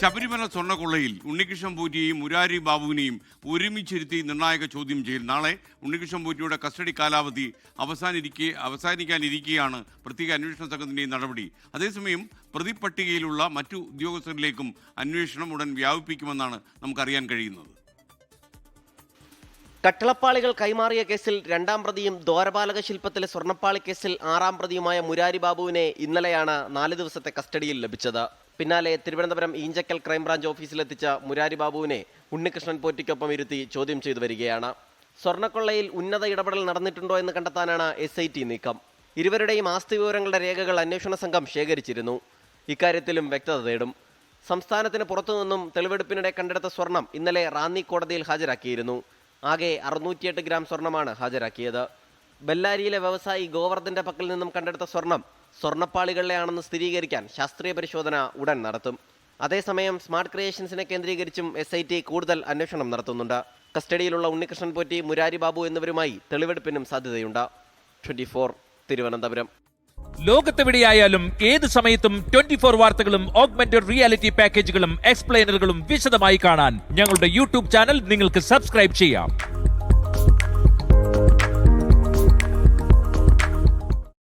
ശബരിമല സ്വർണക്കൊള്ളയിൽ ഉണ്ണികൃഷ്ണൻ പൂറ്റിയെയും മുരാരി ബാബുവിനെയും ഒരുമിച്ചിരുത്തി നിർണായക ചോദ്യം ചെയ്യൽ. നാളെ ഉണ്ണികൃഷ്ണൻ പൂറ്റിയുടെ കസ്റ്റഡി കാലാവധി അവസാനിരിക്കെ അവസാനിക്കാനിരിക്കെയാണ് പ്രത്യേക അന്വേഷണ സംഘത്തിന്റെയും നടപടി. അതേസമയം പ്രതിപട്ടികയിലുള്ള മറ്റു ഉദ്യോഗസ്ഥരിലേക്കും അന്വേഷണം ഉടൻ വ്യാപിപ്പിക്കുമെന്നാണ് നമുക്കറിയാൻ കഴിയുന്നത്. കട്ടളപ്പാളികൾ കൈമാറിയ കേസിൽ രണ്ടാം പ്രതിയും ദ്വാരപാലക ശില്പത്തിലെ സ്വർണപ്പാളി കേസിൽ ആറാം പ്രതിയുമായ മുരാരി ബാബുവിനെ ഇന്നലെയാണ് നാല് ദിവസത്തെ കസ്റ്റഡിയിൽ ലഭിച്ചത്. പിന്നാലെ തിരുവനന്തപുരം ഈഞ്ചക്കൽ ക്രൈംബ്രാഞ്ച് ഓഫീസിലെത്തിച്ച മുരാരി ബാബുവിനെ ഉണ്ണികൃഷ്ണൻ പോറ്റിക്കൊപ്പം ഇരുത്തി ചോദ്യം ചെയ്തു വരികയാണ്. സ്വർണക്കൊള്ളയിൽ ഉന്നത ഇടപെടൽ നടന്നിട്ടുണ്ടോ എന്ന് കണ്ടെത്താനാണ് എസ് ഐ ടി നീക്കം. ഇരുവരുടെയും ആസ്തി വിവരങ്ങളുടെ രേഖകൾ അന്വേഷണ സംഘം ശേഖരിച്ചിരുന്നു. ഇക്കാര്യത്തിലും വ്യക്തത തേടും. സംസ്ഥാനത്തിന് പുറത്തുനിന്നും തെളിവെടുപ്പിനിടെ കണ്ടെടുത്ത സ്വർണം ഇന്നലെ റാന്നി കോടതിയിൽ ഹാജരാക്കിയിരുന്നു. ആകെ അറുന്നൂറ്റിയെട്ട് ഗ്രാം സ്വർണമാണ് ഹാജരാക്കിയത്. ബെല്ലാരിയിലെ വ്യവസായി ഗോവർദ്ധന്റെ പക്കൽ നിന്നും കണ്ടെടുത്ത സ്വർണം സ്വർണപ്പാളികളിലെയാണെന്ന് സ്ഥിരീകരിക്കാൻ ശാസ്ത്രീയ പരിശോധന ഉടൻ നടത്തും. അതേസമയം സ്മാർട്ട് ക്രിയേഷൻസിനെ കേന്ദ്രീകരിച്ചും എസ് ഐ ടി കൂടുതൽ അന്വേഷണം നടത്തുന്നുണ്ട്. കസ്റ്റഡിയിലുള്ള ഉണ്ണികൃഷ്ണൻ പോറ്റി മുരാരി ബാബു എന്നിവരുമായി തെളിവെടുപ്പിനും സാധ്യതയുണ്ട്. Twenty four Thiruvananthapuram. ലോകത്തെവിടെയായാലും ഏത് സമയത്തും ട്വന്റി ഫോർ വാർത്തകളും ഓഗ്മെന്റഡ് റിയാലിറ്റി പാക്കേജുകളും എക്സ്പ്ലെയിനറുകളും വിശദമായി കാണാൻ ഞങ്ങളുടെ യൂട്യൂബ് ചാനൽ നിങ്ങൾക്ക് സബ്സ്ക്രൈബ് ചെയ്യാം.